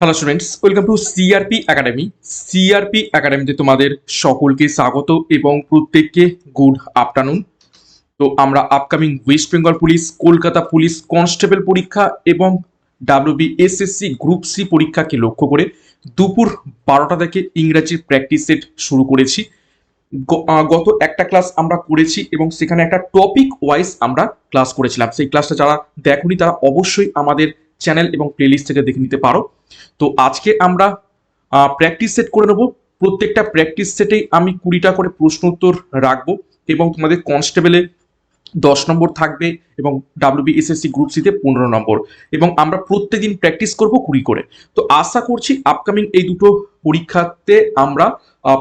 Hello students welcome to CRP Academy CRP একাডেমিতে তোমাদের সকলকে স্বাগত এবং প্রত্যেককে গুড আফটারনুন তো আমরা upcoming West Bengal police Kolkata police constable পরীক্ষা এবং ডাব্লিউবি এসএসসি গ্রুপ সি পরীক্ষাকে লক্ষ্য করে দুপুর বারোটা থেকে ইংরাজির প্র্যাকটিস সেট শুরু করেছি। গত একটা ক্লাস আমরা করেছি এবং সেখানে একটা টপিক ওয়াইজ আমরা ক্লাস করেছিলাম। সেই ক্লাসটা যারা দেখনি তারা অবশ্যই আমাদের চ্যানেল এবং প্লেলিস্ট থেকে দেখে নিতে পারো। তো আজকে আমরা প্র্যাকটিস সেট করে নেব। প্রত্যেকটা প্র্যাকটিস সেটেই আমি কুড়িটা করে প্রশ্ন উত্তর রাখব এবং তোমাদের কনস্টেবলে দশ নম্বর থাকবে এবং ডাব্লিউবি এসএসসি গ্রুপ সিতে পনেরো নম্বর। এবং আমরা প্রত্যেকদিন প্র্যাকটিস করব কুড়ি করে। তো আশা করছি আপকামিং এই দুটো পরীক্ষাতে আমরা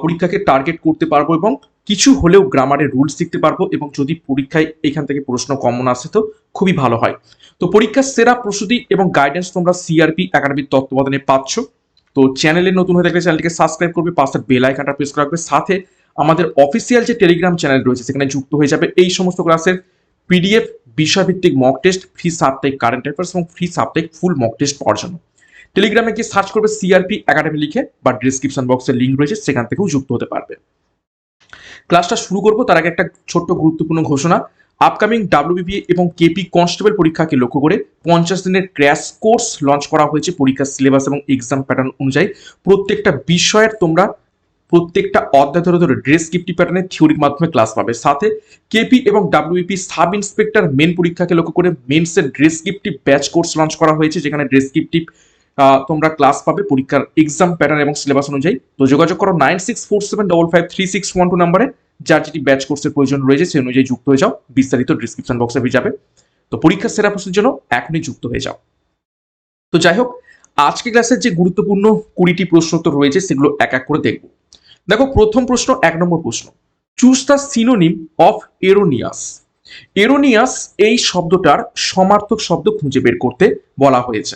পরীক্ষাকে টার্গেট করতে পারব এবং কিছু হলেও গ্রামারের রুলস শিখতে পারব এবং যদি পরীক্ষায় এখান থেকে প্রশ্ন কমন আসে তো খুবই ভালো হয়। তো পরীক্ষার সেরা প্রস্তুতি এবং গাইডেন্স তোমরা সিআরপি একাডেমির তত্ত্বাবধানে পাচ্ছ। তো চ্যানেলে নতুন হয়ে থাকলে চ্যানেলটিকে সাবস্ক্রাইব করবে পাশের বেল আইকনটা প্রেস রাখবে সাথে আমাদের অফিসিয়াল যে টেলিগ্রাম চ্যানেল রয়েছে সেখানে যুক্ত হয়ে যাবে। এই সমস্ত ক্লাসের পিডিএফ বিষয়ভিত্তিক মক টেস্ট ফ্রি সাপ্তাহিক কারেন্ট অ্যাফেয়ার্স এবং ফ্রি সাপ্তাহিক ফুল মক টেস্ট পাওয়ার জন্য। টেলিগ্রামে গিয়ে সার্চ করবে সিআরপি একাডেমি লিখে বা ডিসক্রিপশন বক্সের লিঙ্ক রয়েছে, সেখান থেকেও যুক্ত হতে পারবে। ক্লাসটা শুরু করব, তার আগে একটা ছোট্ট গুরুত্বপূর্ণ ঘোষণা। আপকামিং ডাব্লিউবিপি এবং কেপি কনস্টেবল পরীক্ষাকে লক্ষ্য করে পঞ্চাশ দিনের ক্র্যাশ কোর্স লঞ্চ করা হয়েছে পরীক্ষার সিলেবাস এবং এক্সাম প্যাটার্ন অনুযায়ী। প্রত্যেকটা বিষয়ের তোমরা প্রত্যেকটা অধ্যায় ধরে ধরে ড্রেস গিফটি প্যাটার্নের থিওরির মাধ্যমে ক্লাস পাবে। সাথে কেপি এবং ডাব্লিউপি সাব ইন্সপেক্টর মেন পরীক্ষাকে লক্ষ্য করে মেন্সের ড্রেস গিফটি ব্যাচ কোর্স লঞ্চ করা হয়েছে, যেখানে ড্রেস গিফটি তোমরা ক্লাস পাবে পরীক্ষার এক্সাম প্যাটার্ন এবং সিলেবাস অনুযায়ী। তো যোগাযোগ করো nine six four seven double five three six one two নাম্বারে যার যেটি ব্যাচ কোর্সের প্রয়োজন রয়েছে, সেই অনুযায়ী যুক্ত হয়ে যাও। বিস্তারিত ডিসক্রিপশন বক্সে পেয়ে যাবে। তো পরীক্ষার সেরা প্রস্তুতির জন্য এখনই যুক্ত হয়ে যাও। তো যাই হোক আজকে ক্লাসের যে গুরুত্বপূর্ণ কুড়িটি প্রশ্ন তো রয়েছে, সেগুলো এক এক করে দেখব। দেখো, প্রথম প্রশ্ন এক নম্বর প্রশ্ন। Choose the synonym of erroneous erroneous এই শব্দটার সমার্থক শব্দ খুঁজে বের করতে বলা হয়েছে।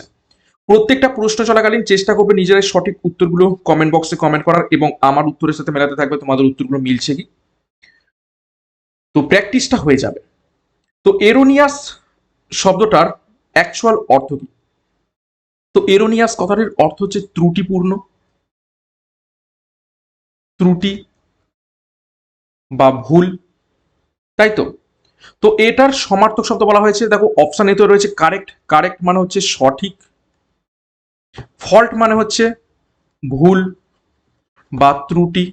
প্রত্যেকটা প্রশ্ন চলাকালীন চেষ্টা করবে নিজেরাই সঠিক উত্তরগুলো কমেন্ট বক্সে কমেন্ট করার এবং আমার উত্তরের সাথে মেলাতে থাকবে, তোমাদের উত্তরগুলো মিলছে কি? তো প্র্যাকটিসটা হয়ে যাবে। তো এরোনিয়াস শব্দটার অ্যাকচুয়াল অর্থ কি? তো এরোনিয়াস কথাটির অর্থ হচ্ছে ত্রুটিপূর্ণ, ত্রুটি বা ভুল, তাই তো? তো এটার সমার্থক শব্দ বলা হয়েছে, দেখো অপশন এতে রয়েছে কারেক্ট কারেক্ট মানে হচ্ছে সঠিক ফল্ট মানে হচ্ছে ভুল বা ত্রুটি।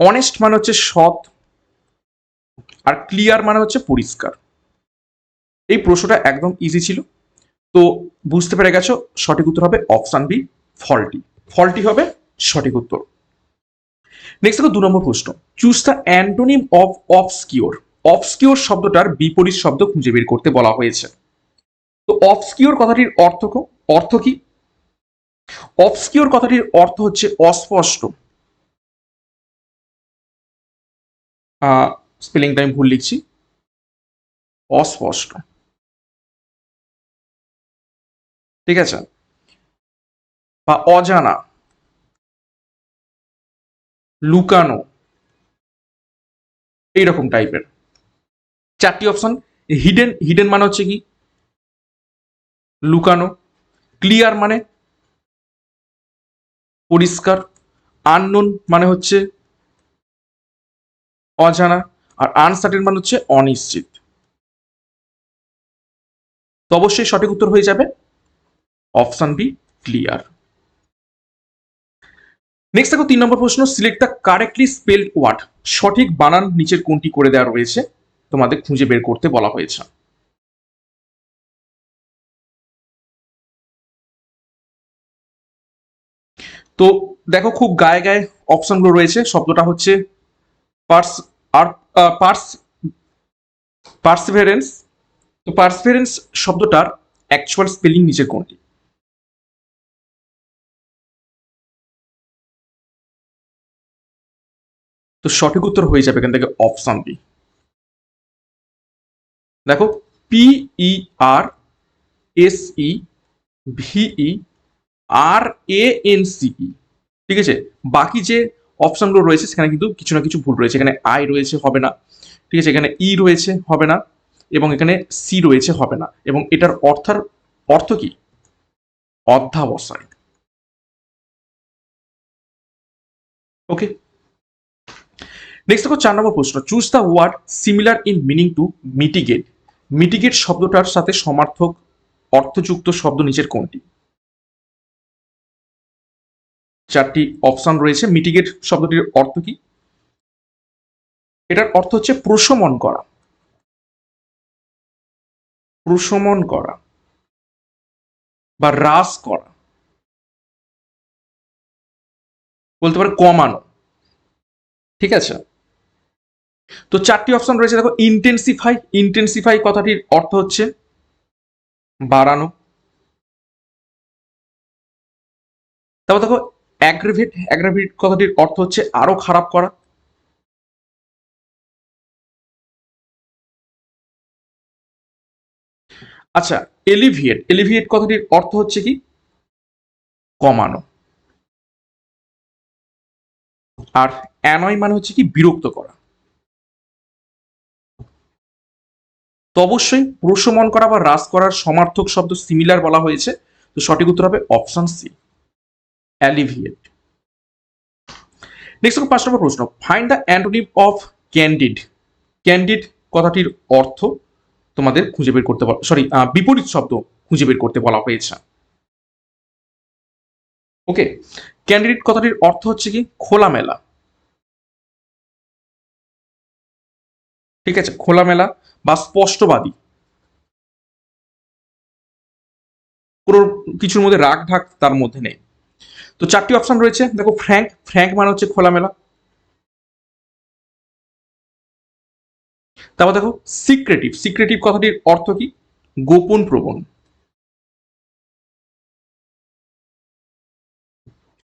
অনেস্ট মানে হচ্ছে সৎ আর ক্লিয়ার মানে হচ্ছে পরিষ্কার। এই প্রশ্নটা একদম ইজি ছিল। তো বুঝতে পেরে গেছো, সঠিক উত্তর হবে অপশন বি ফল্টি ফল্টি হবে সঠিক উত্তর। নেক্সট দেখো দু নম্বর প্রশ্ন। Choose the antonym of obscure obscure শব্দটার বিপরীত শব্দ খুঁজে বের করতে বলা হয়েছে। তো অবস্কিওর কথাটির অর্থ অর্থ কি? অবস্কিওর কথাটির অর্থ হচ্ছে অস্পষ্ট। স্পেলিংটা আমি ভুল লিখছি। অস্পষ্ট। ঠিক আছে? বা অজানা। লুকানো। এইরকম টাইপের চারটি অপশন হিডেন হিডেন মানে হচ্ছে কি? লুকানো ক্লিয়ার মানে পরিষ্কার আননোন মানে হচ্ছে অজানা, আর আনসার্টেন মানে হচ্ছে অনিশ্চিত। তো অবশ্যই সঠিক উত্তর হয়ে যাবে অপশন বি ক্লিয়ার নেক্সট দেখো তিন নম্বর প্রশ্ন select the correctly spelled word সঠিক বানান নিচের কোনটি করে দেওয়া রয়েছে, তোমাদের খুঁজে বের করতে বলা হয়েছে। তো দেখো খুব গায়ে গায়ে অপশনগুলো রয়েছে। শব্দটা হচ্ছে পার্স আর পার্স পার্সিভারেন্স তো পার্সিভারেন্স শব্দটার অ্যাকচুয়াল স্পেলিং নিচের কোনটি? তো সঠিক উত্তর হয়ে যাবে এখান থেকে অপশন বি দেখো পিই আর S E ভিই R A N সিই ঠিক আছে? বাকি যে অপশনগুলো রয়েছে, সেখানে কিন্তু কিছু না কিছু ভুল রয়েছে। এখানে আই রয়েছে, হবে না। ঠিক আছে? এখানে ই রয়েছে, হবে না। এবং এখানে সি রয়েছে, হবে না। এবং এটার অর্থার অর্থ কি? অধ্যাবসায়। ওকে নেক্সট দেখো, চার নম্বর প্রশ্ন। Choose the word similar in meaning to mitigate mitigate শব্দটার সাথে সমার্থক অর্থযুক্ত শব্দ নিচের কোনটি? চারটি অপশন রয়েছে। মিটিগেট শব্দটির অর্থ কি? এটার অর্থ হচ্ছে প্রশমন করা। প্রশমন করা বা হ্রাস করা। বলতে পারে কমানো। ঠিক আছে? তো চারটি অপশন রয়েছে। দেখো ইন্টেন্সিফাই ইন্টেন্সিফাই কথাটির অর্থ হচ্ছে বাড়ানো। তারপর দেখো অ্যাগ্রেভেট অ্যাগ্রাভেট কথাটির অর্থ হচ্ছে আরও খারাপ করা। আচ্ছা এলিভিয়েট এলিভিয়েট কথাটির অর্থ হচ্ছে কি? কমানো। আর অ্যানয় মানে হচ্ছে কি? বিরক্ত করা। তো অবশ্যই প্রশমন করা বা হ্রাস করার সমার্থক শব্দ সিমিলার বলা হয়েছে। তো সঠিক উত্তর হবে অপশন সি অ্যালিভিয়েট নেক্সট পাঁচ নম্বর প্রশ্ন find the antonym of candid candid কথাটির অর্থ তোমাদের খুঁজে বের করতে সরি বিপরীত শব্দ খুঁজে বের করতে বলা হয়েছে। ওকে ক্যান্ডিডেট কথাটির অর্থ হচ্ছে কি? খোলামেলা। ঠিক আছে, খোলামেলা বা স্পষ্টবাদী। কোনো কিছুর মধ্যে রাগ ঢাক তার মধ্যে নেই। তো চারটি অপশন রয়েছে। দেখো ফ্র্যাঙ্ক ফ্র্যাঙ্ক মানে হচ্ছে খোলামেলা। তারপর দেখো সিক্রেটিভ সিক্রেটিভ কথাটির অর্থ কি? গোপন প্রবণ।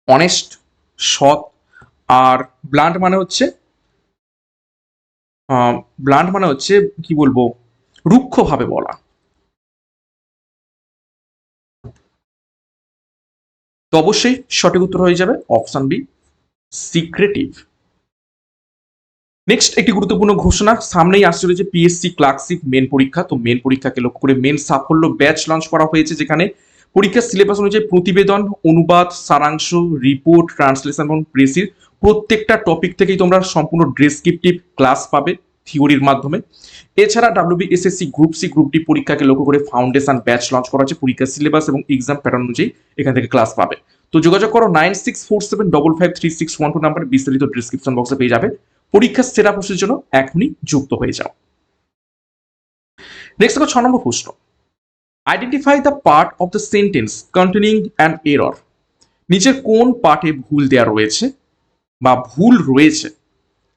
অনেস্ট সৎ, আর ব্লান্ট মানে হচ্ছে ব্লান্ট মানে হচ্ছে কি বলব? রুক্ষভাবে বলা। তো অবশ্যই সঠিক উত্তর হয়ে যাবে অপশন বি সিক্রেটিভ নেক্সট একটি গুরুত্বপূর্ণ ঘোষণা, সামনেই আসছে রয়েছে পিএসসি ক্লার্কশিপ মেন পরীক্ষা। তো মেন পরীক্ষাকে লক্ষ্য করে মেন সাফল্য ব্যাচ লঞ্চ করা হয়েছে যেখানে পরীক্ষার সিলেবাস অনুযায়ী প্রতিবেদন, অনুবাদ, সারাংশ রিপোর্ট ট্রান্সলেশন এবং প্রেসির প্রত্যেকটা টপিক থেকেই তোমরা সম্পূর্ণ ডেসক্রিপটিভ ক্লাস পাবে। থিওরির মাধ্যমে। এছাড়া WB SSC group C group D পরীক্ষাকে লক্ষ্য করে ফাউন্ডেশন ব্যাচ লঞ্চ করা হচ্ছে, পরীক্ষার সিলেবাস এবং এক্সাম প্যাটার্ন অনুযায়ী এখান থেকে ক্লাস পাবে। তো যোগাযোগ করো nine six four seven double five three six one two নাম্বারে, বিস্তারিত ডিসক্রিপশন বক্সে পেয়ে যাবে। পরীক্ষার সেরা প্রশ্নের জন্য এখনই যুক্ত হয়ে যাও। নেক্সট দেখো, ছ নম্বর প্রশ্ন। Identify the part of the sentence containing an error নিচের কোন পার্টে ভুল দেওয়া রয়েছে বা ভুল রয়েছে?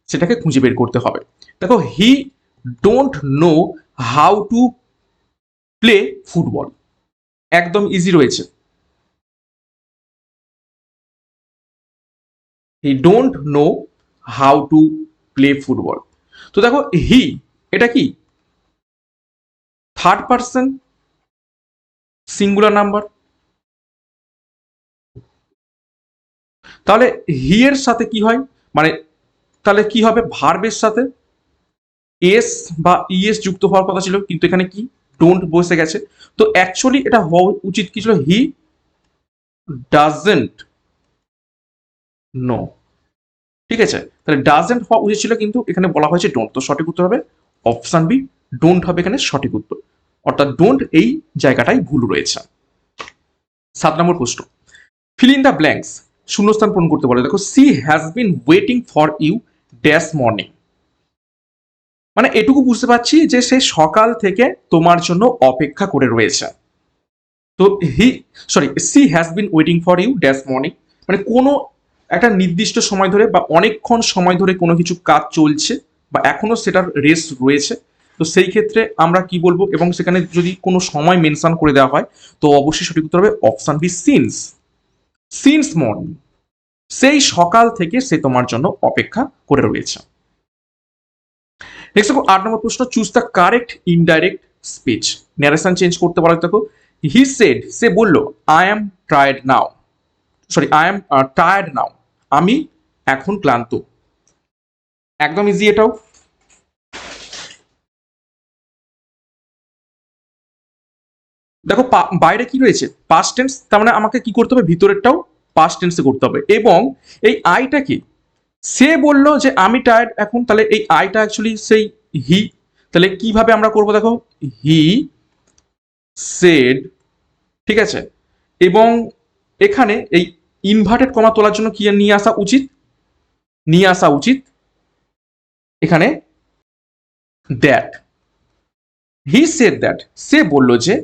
সেটাকে খুঁজে বের করতে হবে। দেখো he don't know how to play football একদম ইজি রয়েছে। He don't know how to play football তো দেখো হি এটা কি? থার্ড পার্সন সিঙ্গুলার নাম্বার তাহলে হি এর সাথে কি হয়? মানে তাহলে কি হবে? ভার্বের সাথে এস বা ইএস যুক্ত হওয়ার কথা ছিল, কিন্তু এখানে কি? ডোন্ট বসে গেছে। তো অ্যাকচুয়ালি এটা হওয়া উচিত কি ছিল? হি ডাজেন্ট নো ঠিক আছে? তাহলে ডাজেন্ট হওয়া উচিত ছিল, কিন্তু এখানে বলা হয়েছে ডোন্ট তো সঠিক উত্তর হবে অপশান বি ডোন্ট হবে এখানে সঠিক উত্তর। অর্থাৎ ডোন্ট এই জায়গাটাই ভুল রয়েছে। সাত নম্বর প্রশ্ন। ফিল ইন দ্য ব্ল্যাঙ্কস শূন্যস্থান পূরণ করতে বলে। দেখো she has been waiting for you dash morning মানে এটুকু বুঝতে পারছি যে সে সকাল থেকে তোমার জন্য অপেক্ষা করে রয়েছে। তো he sorry she has been waiting for you dash morning মানে কোনো একটা নির্দিষ্ট সময় ধরে বা অনেকক্ষণ সময় ধরে কোনো কিছু কাজ চলছে বা এখনও সেটার রেস রয়েছে। তো সেই ক্ষেত্রে আমরা কি বলব? এবং সেখানে যদি কোনো সময় মেনশন করে দেওয়া হয়, তো অবশ্যই সঠিক উত্তর হবে option B since since morning সেই সকাল থেকে সে তোমার জন্য অপেক্ষা করে রয়েছে। নেক্সট দেখো, আট নম্বর প্রশ্ন choose the correct indirect speech narration change করতে বলা দেখো। হি সেড সে বলল I am tired now sorry I am tired now আমি এখন ক্লান্ত। একদম ইজি এটাও। দেখো বাইরে কি রয়েছে? পাস্ট টেন্স তার মানে আমাকে কি করতে হবে? ভিতরেরটাও পাস্ট টেন্সে করতে হবে। এবং এই আইটা কি? সে বলল যে, আমি টায়ার্ড এখন, তাহলে এই আইটা অ্যাকচুয়ালি সেই হি তাহলে কীভাবে আমরা করব দেখো? হি সেড ঠিক আছে? এবং এখানে এই ইনভার্টেড কমা তোলার জন্য কি নিয়ে আসা উচিত? নিয়ে আসা উচিত এখানে দ্যাট হি সেড দ্যাট সে বলল যে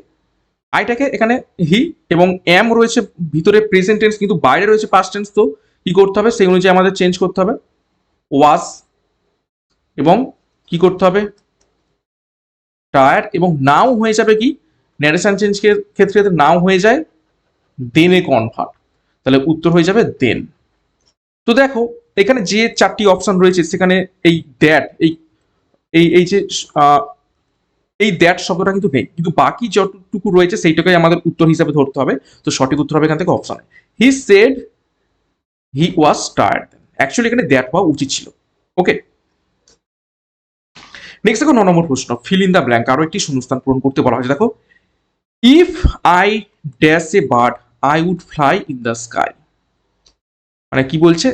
আইটাকে এখানে হি এবং এম রয়েছে, ভিতরে প্রেজেন্ট টেন্স কিন্তু বাইরে রয়েছে পাস্ট টেন্স তো, কি করতে হবে? সেই অনুযায়ী আমাদের চেঞ্জ করতে হবে। ওয়াজ এবং কি করতে হবে? টায়ার এবং নাও হয়ে যাবে কি? ন্যারেশন চেঞ্জ ক্ষেত্রে নাও হয়ে যায় দেনে কনভার্ট তাহলে উত্তর হয়ে যাবে দেন তো দেখো, এখানে যে চারটি অপশন রয়েছে, সেখানে এই দ্যাট এই এই যে এই দ্যাট শব্দটা কিন্তু নেই। কিন্তু বাকি যতটুকু রয়েছে সেইটাকে আমাদের উত্তর হিসাবে ধরতে হবে। তো সঠিক উত্তর হবে এখান থেকে option he said he was tired actually এখানে দ্যাট হওয়া উচিত ছিল। ওকে নেক্সট দেখো ন নম্বর প্রশ্ন। ফিল ইন দ্য ব্ল্যাঙ্ক আরও একটি শূন্যস্থান পূরণ করতে বলা হয়েছে। দেখো। If I dash a bird I would fly in the sky মানে কি বলছে?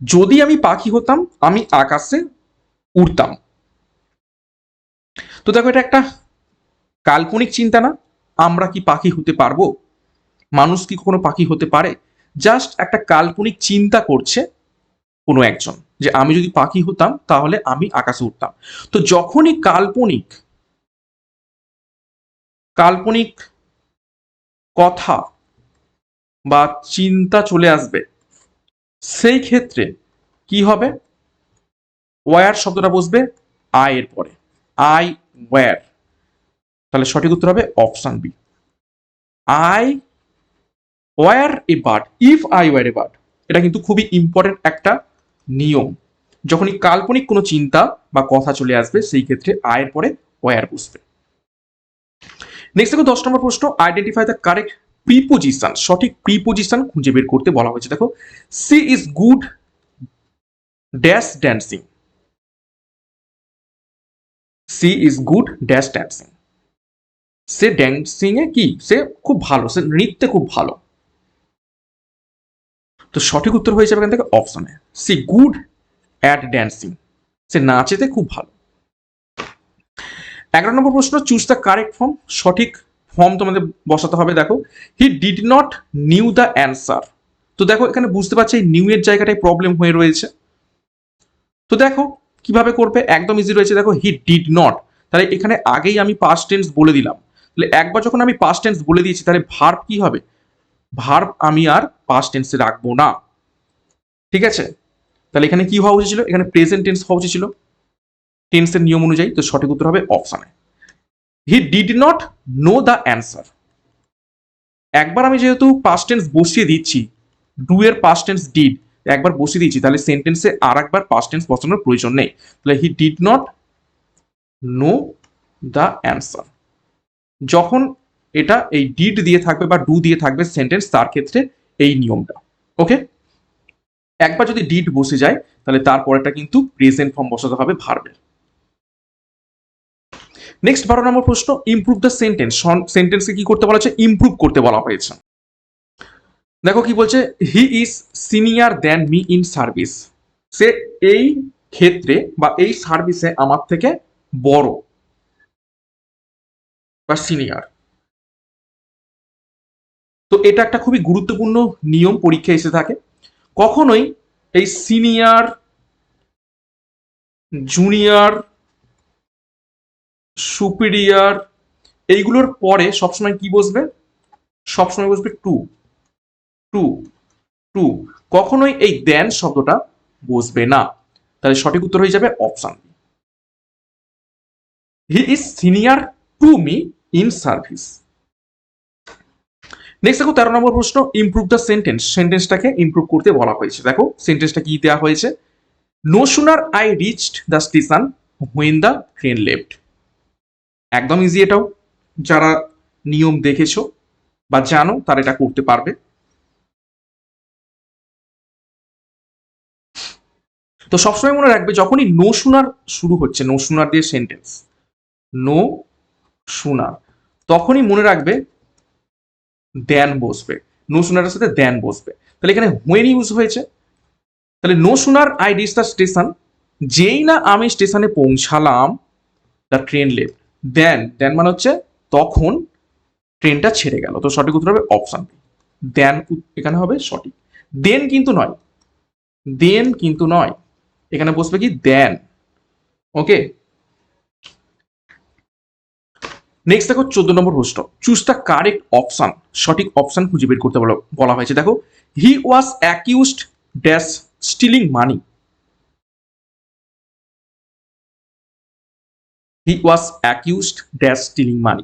যদি আমি পাখি হতাম, আমি আকাশে উড়তাম। তো দেখো, এটা একটা কাল্পনিক চিন্তা না? আমরা কি পাখি হতে পারব? মানুষ কি কখনো পাখি হতে পারে? জাস্ট একটা কাল্পনিক চিন্তা করছে কোনো একজন, যে আমি যদি পাখি হতাম, তাহলে আমি আকাশে উঠতাম। তো যখনই কাল্পনিক কাল্পনিক কথা বা চিন্তা চলে আসবে, সেই ক্ষেত্রে কি হবে? ওয়ার শব্দটা বসবে আয়ের পরে। আই ওয়ার তাহলে সঠিক উত্তর হবে option B I were a bird if I were a bird এটা কিন্তু খুবই ইম্পর্টেন্ট একটা নিয়ম। যখনই কাল্পনিক কোনো চিন্তা বা কথা চলে আসবে, সেই ক্ষেত্রে আয়ের পরে ওয়ার বসবে। নেক্সট দেখো, দশ নম্বর প্রশ্ন আইডেন্টিফাই দ্য কারেক্ট প্রিপোজিশন সঠিক প্রিপোজিশন খুঁজে বের করতে বলা হয়েছে। দেখো she is good dash dancing she is good dash dancing. Say dancing এ কি? সে খুব ভালো, সে নৃত্যে খুব ভালো। তো সঠিক উত্তর হয়ে যাবে এখান থেকে অপশনে সি গুড অ্যাট ড্যান্সিং। সে নাচেতে খুব ভালো। এগারো নম্বর প্রশ্ন, চুজ দ্য কারেক্ট ফর্ম। সঠিক ফর্ম তোমাদের বসাতে হবে, দেখো। He did not knew the answer. তো দেখো, এখানে বুঝতে পারছি নিউ এর জায়গাটায় প্রবলেম হয়ে রয়েছে। তো দেখো কীভাবে করবে? একদম ইজি রয়েছে। দেখো হি ডিড নট তাহলে এখানে আগেই আমি পাস্ট টেন্স বলে দিলাম। তাহলে একবার যখন আমি পাস্ট টেন্স বলে দিয়েছি, তাহলে ভার্ব কি হবে? ভার্ব আমি আর পাস্ট টেন্সে রাখব না। ঠিক আছে? তাহলে এখানে কি হওয়া উচিত ছিল? এখানে প্রেজেন্ট টেন্স হওয়া উচিত ছিল। টেন্সের নিয়ম অনুযায়ী, তো সঠিক উত্তর হবে অপশনে he did not know the answer একবার আমি যেহেতু পাস্ট টেন্স বসিয়ে দিচ্ছি ডু এর পাস্ট টেন্স ডিড একবার বসিয়ে দিয়েছি, তাহলে সেন্টেন্সে আর একবার পাস্ট টেন্স বসানোর প্রয়োজন নেই। তাহলে he did not know the answer যখন এটা এই ডিড দিয়ে থাকবে বা ডু দিয়ে থাকবে সেন্টেন্স তার ক্ষেত্রে এই নিয়মটা ওকে একবার যদি ডিড বসে যায়, তাহলে তারপরেটা কিন্তু প্রেজেন্ট ফর্ম বসাতে হবে ভার্বের নেক্সট বারো নম্বর প্রশ্ন ইমপ্রুভ দ্য সেন্টেন্স সেন্টেন্সকে কি করতে বলা হয়েছে? ইমপ্রুভ করতে বলা হয়েছে। দেখো কি বলছে he is senior than me in service সে এই ক্ষেত্রে বা এই সার্ভিসে আমার থেকে বড়, বা সিনিয়র তো এটা একটা খুবই গুরুত্বপূর্ণ নিয়ম, পরীক্ষা এসে থাকে। কখনোই এই সিনিয়র জুনিয়র সুপিরিয়র এইগুলোর পরে সবসময় কি বসবে? সবসময় বসবে টু টু টু কখনোই এই দেন শব্দটা বসবে না। তাহলে সঠিক উত্তর হয়ে যাবে option he is senior to me in service next দেখো, তেরো নম্বর প্রশ্ন ইমপ্রুভ দ্য সেন্টেন্স সেন্টেন্সটাকে ইমপ্রুভ করতে বলা হয়েছে। দেখো সেন্টেন্সটা কি দেওয়া হয়েছে? No sooner I reached the station when the train left একদম ইজি এটাও। যারা নিয়ম দেখেছ বা জানো, তারা এটা করতে পারবে। তো সবসময় মনে রাখবে যখনই নো শোনার শুরু হচ্ছে নো শোনার দিয়ে সেন্টেন্স নো শোনার, তখনই মনে রাখবে দেন বসবে। নো শোনারের সাথে দেন বসবে। তাহলে এখানে হোয়েন ইউজ হয়েছে। তাহলে নো শোনার আই রিচ দ্য স্টেশন যেই না আমি স্টেশনে পৌঁছালাম the train late then then মানে হচ্ছে তখন ট্রেনটা ছেড়ে গেল। তো সঠিক উত্তর হবে অপশন দেন এখানে হবে সঠিক। দেন কিন্তু নয়। দেন কিন্তু নয়। এখানে বসবে কি? দেন ওকে নেক্সট দেখো, চোদ্দ নম্বর প্রশ্ন। চুজ দ্য কারেক্ট অপশন সঠিক অপশন খুঁজে বের করতে বলা- হয়েছে। দেখো he was accused dash stealing money he was accused dash stealing money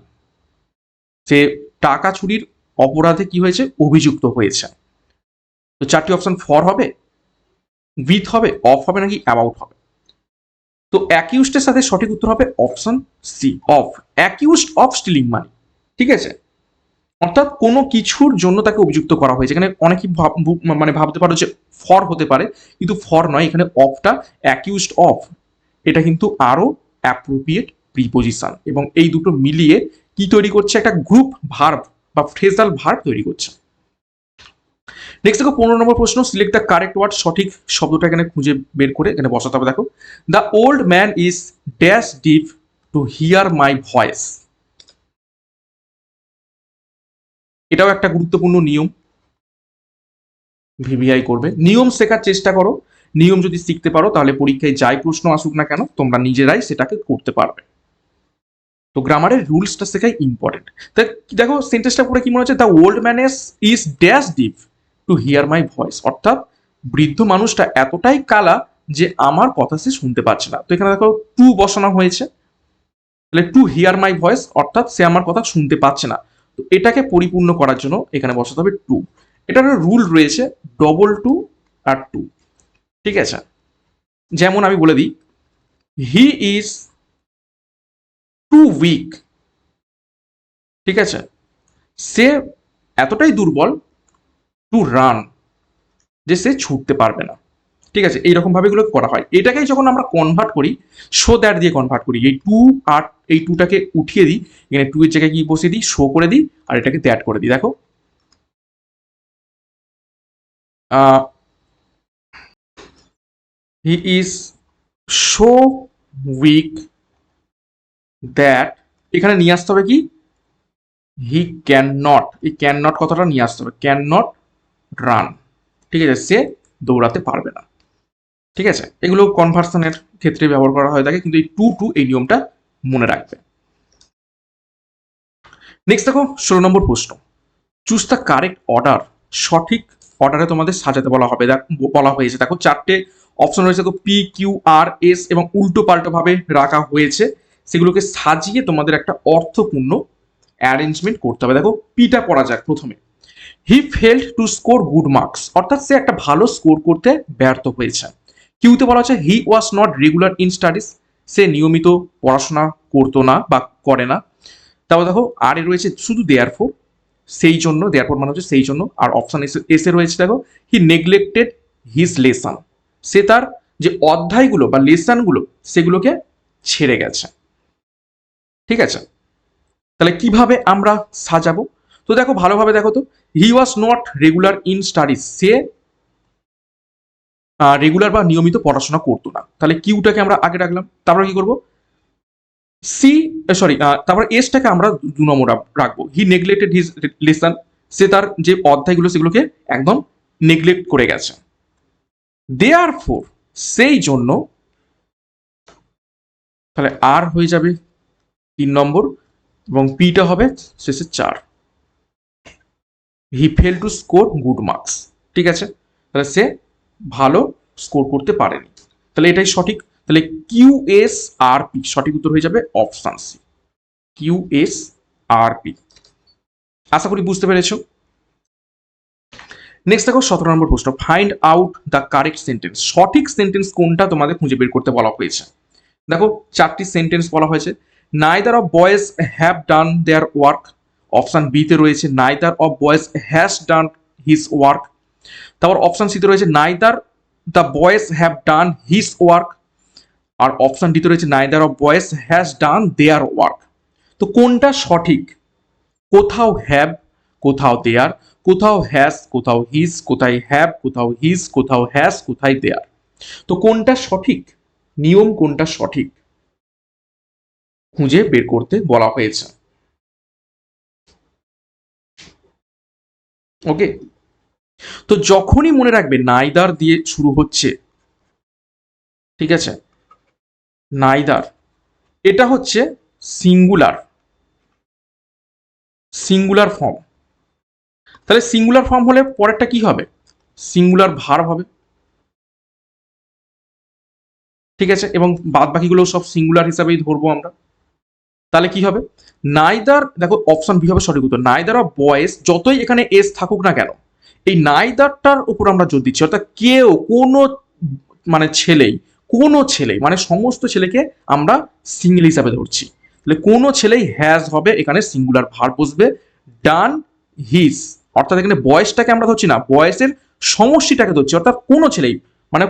সে টাকা চুরির অপরাধে কি হয়েছে? অভিযুক্ত হয়েছে। তো চারটি অপশন ফর হবে? উইথ হবে অফ হবে নাকি অ্যাবাউট হবে? তো অ্যাকিউজডের সাথে সঠিক উত্তর হবে option C of accused of stealing money ঠিক আছে? অর্থাৎ কোনো কিছুর জন্য তাকে অভিযুক্ত করা হয়েছে। এখানে অনেকেই মানে ভাবতে পারো যে ফর হতে পারে, কিন্তু ফর নয়, এখানে অফটা অ্যাকিউজড অফ এটা কিন্তু আরও অ্যাপ্রোপ্রিয়েট প্রিপোজিশন এবং এই দুটো মিলিয়ে কি তৈরি করছে? একটা গ্রুপ ভার্ব বা ফ্রেজাল ভার্ব তৈরি করছে। নেক্সট দেখো, পনেরো নম্বর প্রশ্ন সিলেক্ট দ্য কারেক্ট ওয়ার্ড সঠিক শব্দটা এখানে খুঁজে বের করে এখানে বসাতে হবে। দেখো the old man is dash deep to hear my voice এটাও একটা গুরুত্বপূর্ণ নিয়ম। ভিভিআই করবে। নিয়ম শেখার চেষ্টা করো। নিয়ম যদি শিখতে পারো, তাহলে পরীক্ষায় যাই প্রশ্ন আসুক না কেন, তোমরা নিজেরাই সেটাকে করতে পারবে। তো গ্রামারের রুলসটা শেখাই ইম্পর্টেন্ট দেখো সেন্টেন্সটা পড়ে কি মনে হচ্ছে? The old man is dash deep to hear my voice অর্থাৎ বৃদ্ধ মানুষটা এতটাই কালা যে আমার কথা সে শুনতে পাচ্ছে না। তো এখানে দেখো টু বসানো হয়েছে। তাহলে টু হিয়ার মাই ভয়েস অর্থাৎ সে আমার কথা শুনতে পাচ্ছে না। তো এটাকে পরিপূর্ণ করার জন্য এখানে বসাতে হবে টু এটার রুল রয়েছে ডবল টু আর টু ঠিক আছে? যেমন আমি বলে দিই হি ইজ টু উইক ঠিক আছে? সে এতটাই দুর্বল টু রান যে সে ছুটতে পারবে না। ঠিক আছে? এইরকম ভাবে এগুলো করা হয়। এটাকেই যখন আমরা কনভার্ট করি শো দ্যাট দিয়ে কনভার্ট করি। এই টু আর এই টুটাকে উঠিয়ে দিই, এখানে টু এর জায়গায় কি বসিয়ে দিই শো করে দিই, আর এটাকে দ্যাট করে দিই। দেখো? He is so weak that এখানে নিয়ে আসতে হবে কি? হি ক্যান নট এই ক্যান নট কথাটা নিয়ে আসতে হবে? ক্যান নট রান ঠিক আছে, সে দৌড়াতে পারবে না। ঠিক আছে, এগুলো কনভার্সনের ক্ষেত্রে ব্যবহার করা হয়ে থাকে, কিন্তু এই টু টু এই নিয়মটা মনে রাখবে। নেক্সট দেখো, ষোলো নম্বর প্রশ্ন। চুজ দ্য কারেক্ট অর্ডার সঠিক অর্ডারে তোমাদের সাজাতে বলা হবে। বলা হয়েছে, দেখো, চারটে অপশন রয়েছে, দেখো পি কিউ আর এস এবং উল্টো পাল্টো ভাবে রাখা হয়েছে। সেগুলোকে সাজিয়ে তোমাদের একটা অর্থপূর্ণ অ্যারেঞ্জমেন্ট করতে হবে। দেখো পিটা পড়া যাক প্রথমে। He failed to score good marks অর্থাৎ সে একটা ভালো স্কোর করতে ব্যর্থ হয়েছে। কিউতে বলা হচ্ছে he was not regular in studies সে নিয়মিত পড়াশোনা করতো না বা করে না। তারপর দেখো আর এ রয়েছে শুধু দেয়ার ফোর সেই জন্য দেয়ার ফোর মানে হচ্ছে সেই জন্য। আর অপশন এস এসে রয়েছে দেখো হি নেগলেক্টেড হিজ লেসন সে তার যে অধ্যায়গুলো বা লেসনগুলো সেগুলোকে ছেড়ে গেছে। ঠিক আছে? তাহলে কীভাবে আমরা সাজাবো? তো দেখো, ভালোভাবে দেখো তো he was not regular in studies say regular বা নিয়মিত পড়াশোনা করতো না। তাহলে কিউটাকে আমরা আগে রাখলাম, তারপর কি করব? সি সরি তারপর এসটাকে আমরা দু নম্বর রাখব। হি নেগলেক্টেড হিজ লেসন সে তার যে অধ্যায়গুলো, সেগুলোকে একদম নেগলেক্ট করে গেছে। দেয়ার ফোর সেই জন্য, তাহলে আর হয়ে যাবে তিন নম্বর এবং পিটা হবে শেষে চার। He fail to score good marks ঠিক আছে? তাহলে সে ভালো স্কোর করতে পারেনি। তাহলে এটাই সঠিক। তাহলে কিউ এস আর পি সঠিক উত্তর হয়ে যাবে option C Q S R P আশা করি বুঝতে পেরেছ। নেক্সট দেখো, সতেরো নম্বর প্রশ্ন। Find out the correct sentence সঠিক সেন্টেন্স কোনটা তোমাদের খুঁজে বের করতে বলা হয়েছে? দেখো, চারটি সেন্টেন্স বলা হয়েছে। Neither of boys have done their work option বিতে রয়েছে neither of boys has done his work তারপর অপশান সিতে রয়েছে neither the boys have done his work R option ডিতে রয়েছে neither of boys has done their work তো কোনটা সঠিক? কোথাও হ্যাভ কোথাও দেয়ার কোথাও হ্যাস কোথাও হিজ কোথায় হ্যাভ কোথাও হিজ কোথাও হ্যাস কোথায় দেয়ার তো কোনটা সঠিক? নিয়ম কোনটা সঠিক? খুঁজে বের করতে বলা হয়েছে। ওকে তো যখনই মনে রাখবে নাইদার দিয়ে শুরু হচ্ছে, ঠিক আছে? নাইদার, এটা হচ্ছে সিঙ্গুলার সিঙ্গুলার ফর্ম তাহলে সিঙ্গুলার ফর্ম হলে পরেরটা কি হবে? সিঙ্গুলার ভার হবে। ঠিক আছে? এবং বাদ বাকিগুলো সব সিঙ্গুলার হিসাবেই ধরবো আমরা। তাহলে কি হবে? নাইদার, দেখো অপশন বি হবে সঠিক উত্তর, নাইদার অফ বয়েস যতই এখানে এস থাকুক না কেন, এই নাইদারটার উপর আমরা জোর দিচ্ছি। অর্থাৎ কেউ, কোনো মানে ছেলেই, কোনো ছেলে মানে সমস্ত ছেলেকে আমরা সিঙ্গেল হিসাবে ধরছি। তাহলে কোনো ছেলেই হ্যাজ হবে, এখানে সিঙ্গুলার ভার বসবে ডান হিজ অর্থাৎ এখানে বয়সটাকে আমরা ধরছি না বয়সের সমষ্টিটাকে ধরছি। অর্থাৎ কোনো ছেলেই মানে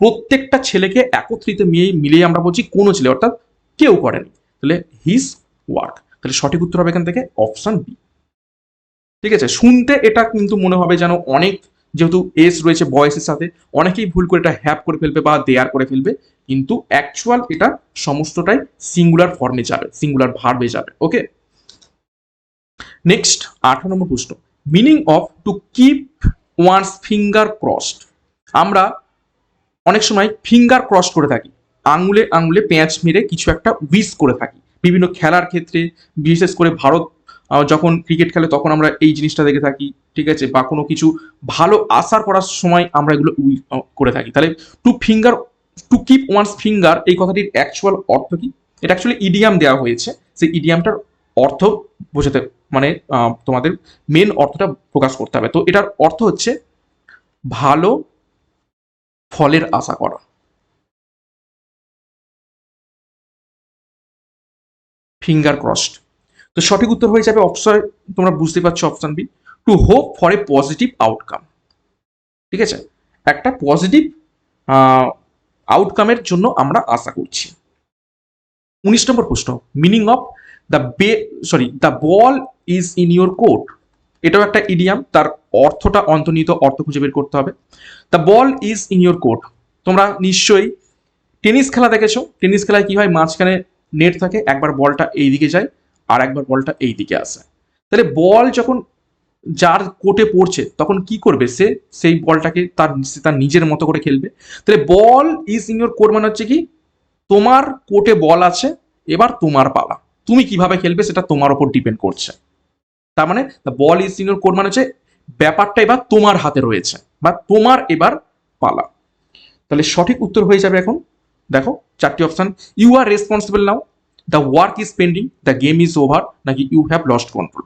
প্রত্যেকটা ছেলেকে একত্রিত মিলিয়ে আমরা বলছি কোনো ছেলে, অর্থাৎ কেউ করেনি। তাহলে হিজ ওয়ার্ক তাহলে সঠিক উত্তর হবে এখান থেকে অপশন বি ঠিক আছে? শুনতে এটা কিন্তু মনে হবে যেন অনেক, যেহেতু এস রয়েছে বয়সের সাথে, অনেকেই ভুল করে এটা হ্যাপ করে ফেলবে বা দেয়ার করে ফেলবে, কিন্তু অ্যাকচুয়াল এটা সমস্তটাই সিঙ্গুলার ফর্মে যাবে সিঙ্গুলার ভার্বে যাবে ওকে নেক্সট আঠারো নম্বর প্রশ্ন। Meaning of to keep one's finger crossed আমরা অনেক সময় ফিঙ্গার ক্রস করে থাকি। আঙুলে আঙুলে পেঁয়াজ মেরে কিছু একটা উইস করে থাকি। বিভিন্ন খেলার ক্ষেত্রে, বিশেষ করে ভারত যখন ক্রিকেট খেলে তখন আমরা এই জিনিসটা দেখে থাকি, ঠিক আছে? বা কোনো কিছু ভালো আশার করার সময় আমরা এগুলো উই করে থাকি। তাহলে two finger two keep one's finger এই কথাটির অ্যাকচুয়াল অর্থ কি? এটা অ্যাকচুয়ালি ইডিয়াম দেওয়া হয়েছে। সেই ইডিয়ামটার অর্থ বোঝাতে মানে তোমাদের মেন অর্থটা প্রকাশ করতে হবে। তো এটার অর্থ হচ্ছে ভালো ফলের আশা করা। ফিঙ্গার ক্রসড তো সঠিক উত্তর হয়ে যাবে অপশন তোমরা বুঝতে পারছ option B to hope for a positive outcome ঠিক আছে? একটা পজিটিভ আউটকামের জন্য আমরা আশা করছি। উনিশ নম্বর প্রশ্ন meaning of the bay sorry the ball is in your court এটাও একটা ইডিয়াম তার অর্থটা অন্তর্নিহিত, অর্থ খুঁজে বের করতে হবে। The ball is in your court তোমরা নিশ্চয়ই টেনিস খেলা দেখেছ? টেনিস খেলায় কি হয়? মাঝখানে নেট থাকে, একবার বলটা এই দিকে যায় আর একবার বলটা এই দিকে আসে। তাহলে বল যখন যার কোর্টে পড়ছে, তখন কি করবে সে? সেই বলটাকে তার তার নিজের মতো করে খেলবে। তাহলে ball is in your court মানে হচ্ছে কি, তোমার কোর্টে বল আছে, এবার তোমার পালা। তুমি কীভাবে খেলবে সেটা তোমার ওপর ডিপেন্ড করছে। তার মানে ball is in your court মানে হচ্ছে ব্যাপারটা এবার তোমার হাতে রয়েছে, বা তোমার এবার পালা। তাহলে সঠিক উত্তর হয়ে যাবে এখন দেখো, চারটি option you are responsible now the work is pending the game is over নাকি ইউ হ্যাভ লস্ট কন্ট্রোল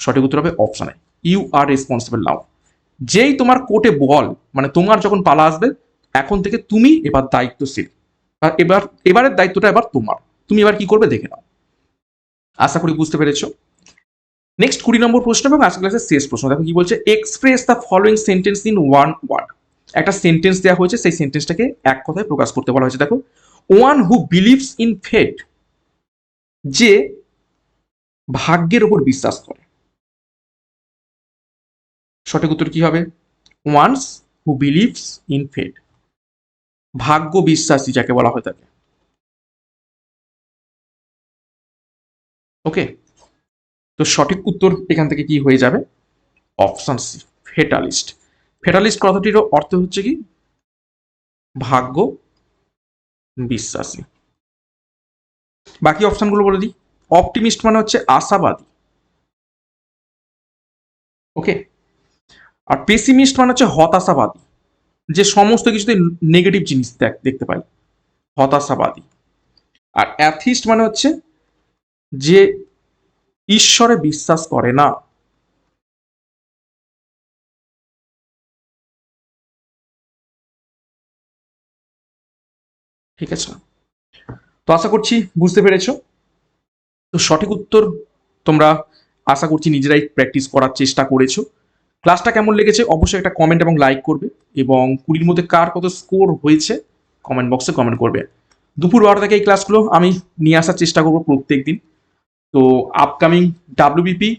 সঠিক উত্তর হবে অপশনে ইউ আর রেসপন্সিবল নাও যেই তোমার কোর্টে বল মানে তোমার যখন পালা আসবে, এখন থেকে তুমি এবার দায়িত্বশীল। এবার, এবারের দায়িত্বটা এবার তোমার। তুমি এবার কি করবে দেখে নাও। আশা করি বুঝতে পেরেছ। নেক্সট কুড়ি নম্বর প্রশ্ন এবং আজকে ক্লাসের শেষ প্রশ্ন। দেখো কি বলছে express the following sentence in one word একটা সেন্টেন্স দেওয়া হয়েছে, সেই সেন্টেন্সটাকে এক কথায় প্রকাশ করতে বলা হয়েছে। দেখো one who believes in fate যে ভাগ্যের উপর বিশ্বাস করে। সঠিক উত্তর কি হবে? Ones who believes in fate ভাগ্য বিশ্বাসী যাকে বলা হয়ে থাকে ওকে তো সঠিক উত্তর এখান থেকে কি হয়ে যাবে? অপশন সি ফেটালিস্ট ফেটালিস্ট কথাটির অর্থ হচ্ছে কি? ভাগ্য, বিশ্বাসী। বাকি অপশনগুলো বলে দিই। অপটিমিস্ট মানে হচ্ছে আশাবাদী। ওকে? আর পেসিমিস্ট মানে হচ্ছে হতাশাবাদী। যে সমস্ত কিছুতে নেগেটিভ জিনিস দেখ- দেখতে পাই। হতাশাবাদী। আর অ্যাথিস্ট মানে হচ্ছে যে ঈশ্বরে বিশ্বাস করে না। ঠিক আছে। তো আশা করছি বুঝতে পেরেছ। তো সঠিক উত্তর তোমরা আশা করছি নিজেরাই প্র্যাকটিস করার চেষ্টা করেছ। ক্লাসটা কেমন লেগেছে অবশ্যই একটা কমেন্ট এবং লাইক করবে এবং কুড়ির মধ্যে কার কত স্কোর হয়েছে কমেন্ট বক্সে কমেন্ট করবে। দুপুর বারো থেকে এই ক্লাসগুলো আমি নিয়ে আসার চেষ্টা করব প্রত্যেক দিন। তো আপকামিং ডাব্লিউবিপি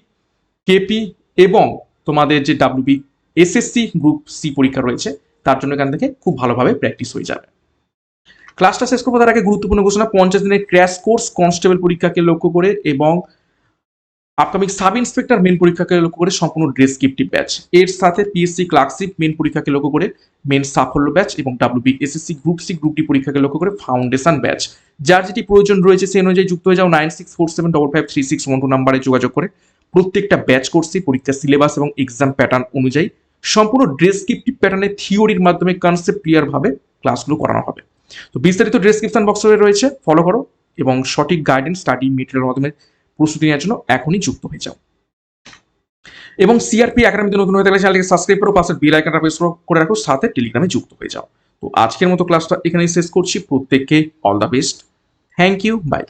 কেপি এবং তোমাদের যে ডাব্লিউবি এসএসসি গ্রুপ সি পরীক্ষা রয়েছে, তার জন্য এখান থেকে খুব ভালোভাবে প্র্যাকটিস হয়ে যাবে। ক্লাসটা শেষ করব, তার আগে গুরুত্বপূর্ণ ঘোষণা, পঞ্চাশ দিনের ক্র্যাশ কোর্স কনস্টেবল পরীক্ষাকে লক্ষ্য করে এবং আপকামিং সাব ইন্সপেক্টর মেন পরীক্ষাকে লক্ষ্য করে সম্পূর্ণ ডেসক্রিপটিভ ব্যাচ এর সাথে পিএসসি ক্লার্কশিপ মেন পরীক্ষাকে লক্ষ্য করে মেন সাফল্য ব্যাচ এবং WB SSC group C group D পরীক্ষাকে লক্ষ্য করে ফাউন্ডেশন ব্যাচ যার যেটি প্রয়োজন রয়েছে সেই অনুযায়ী যুক্ত হয়ে যাও nine six four seven double five three six one two নাম্বারে যোগাযোগ করে। প্রত্যেকটা ব্যাচ কোর্সে পরীক্ষার সিলেবাস এবং এক্সাম প্যাটার্ন অনুযায়ী সম্পূর্ণ ডেসক্রিপটিভ প্যাটার্নে থিওরির মাধ্যমে কনসেপ্ট ক্লিয়ারভাবে ক্লাসগুলো করানো হবে। তো বিস্তারিত ডেসক্রিপশন বক্সে রয়েছে ফলো করো এবং সঠিক গাইডেন্স স্টাডি মেটেরিয়াল মাধ্যমে প্রস্তুতি নেওয়ার জন্য এখনই যুক্ত হয়ে যাও। এবং সিআরপি একাডেমিতে নতুন হয়ে থাকলে চ্যানেলকে সাবস্ক্রাইব করো পাশে বেল আইকনটা প্রেস করে রাখো, সাথে টেলিগ্রামে যুক্ত হয়ে যাও। তো আজকের মতো ক্লাসটা এখানেই শেষ করছি, প্রত্যেককে all the best thank you bye